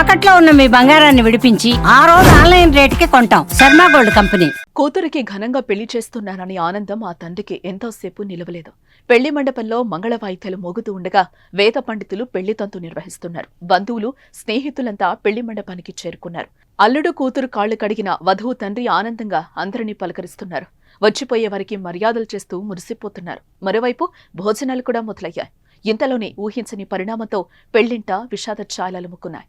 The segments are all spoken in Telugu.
తాకట్లో ఉన్న మీ బంగారాన్ని విడిపించి ఆ రోజు ఆన్లైన్ రేటుకి కొంటాం. Sharma gold company. కూతురికి ఘనంగా పెళ్ళి చేస్తున్నానని ఆనందం ఆ తండ్రికి ఎంతోసేపు నిలవలేదు. పెళ్ళి మండపంలో మంగళ వాయిద్యాలు మోగుతూ ఉండగా వేద పండితులు పెళ్ళి తంతు నిర్వహిస్తున్నారు. బంధువులు స్నేహితులంతా పెళ్ళి మండపానికి చేరుకున్నారు. అల్లుడు కూతురు కాళ్ళు కడిగిన వధువు తండ్రి ఆనందంగా అందరినీ పలకరిస్తున్నారు. వచ్చిపోయే వారికి మర్యాదలు చేస్తూ మురిసిపోతున్నారు. మరోవైపు భోజనాలు కూడా మొదలయ్యాయి. ఇంతలోనే ఊహించని పరిణామంతో పెళ్ళింట విషాద ఛాయలముకున్నాయి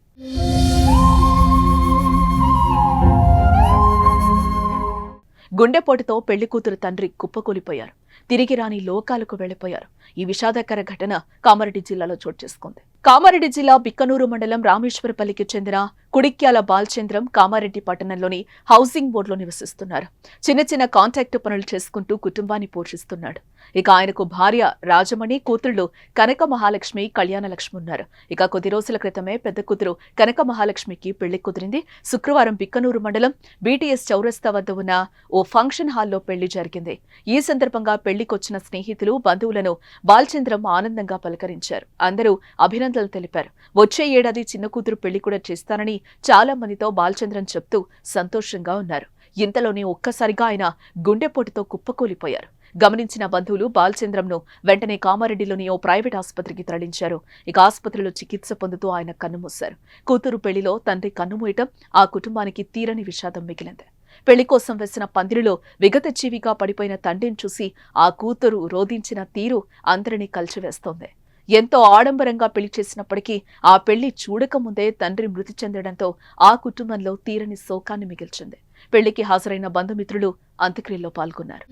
గుండెపోటుతో పెళ్ళి కూతురు తండ్రి కుప్పకూలిపోయారు. తిరిగి రాని లోకాలకు వెళ్ళిపోయారు ఈ విషాదకర ఘటన కామారెడ్డి జిల్లాలో చోటు చేసుకుంది. కామారెడ్డి జిల్లా బిక్కనూరు మండలం రామేశ్వరపల్లికి చెందిన కుడిక్యాల బాలచంద్రం కామారెడ్డి పట్టణంలోని హౌసింగ్ బోర్డులో నివసిస్తున్నారు. చిన్న చిన్న కాంట్రాక్ట్ పనులు చేసుకుంటూ కుటుంబాన్ని పోషిస్తున్నాడు. ఇక ఆయనకు భార్య రాజమణి కూతుళ్ళు కనక మహాలక్ష్మి కళ్యాణలక్ష్మి ఉన్నారు. ఇక కొద్ది రోజుల క్రితమే పెద్ద కూతురు కనక మహాలక్ష్మికి పెళ్ళి కుదిరింది. శుక్రవారం బిక్కనూరు మండలం బీటీఎస్ చౌరస్తా వద్ద ఉన్న ఓ ఫంక్షన్ హాల్లో పెళ్ళి జరిగింది. ఈ సందర్భంగా పెళ్ళికొచ్చిన స్నేహితులు బంధువులను బాలచంద్రం ఆనందంగా పలకరించారు. అందరూ అభినందనలు తెలిపారు. వచ్చే ఏడాది చిన్న కూతురు పెళ్ళి కూడా చేస్తానని చాలా మందితో బాలచంద్రన్ చెప్తూ సంతోషంగా ఉన్నారు. ఇంతలోనే ఒక్కసారిగా ఆయన గుండెపోటుతో కుప్పకూలిపోయారు. గమనించిన బంధువులు బాలచంద్రంను వెంటనే కామారెడ్డిలోని ఓ ప్రైవేట్ ఆసుపత్రికి తరలించారు. ఇక ఆసుపత్రిలో చికిత్స పొందుతూ ఆయన కన్నుమూశారు కూతురు పెళ్ళిలో తండ్రి కన్నుమూయటం ఆ కుటుంబానికి తీరని విషాదం మిగిలింది. పెళ్ళి కోసం వేసిన పందిరిలో విగత జీవిగా పడిపోయిన తండ్రిని చూసి ఆ కూతురు రోధించిన తీరు అందరినీ కలిచివేస్తోంది. ఎంతో ఆడంబరంగా పెళ్ళి చేసినప్పటికీ ఆ పెళ్ళి చూడకముందే తండ్రి మృతి చెందడంతో ఆ కుటుంబంలో తీరని శోకాన్ని మిగిల్చింది. పెళ్ళికి హాజరైన బంధుమిత్రులు అంత్యక్రియల్లో పాల్గొన్నారు.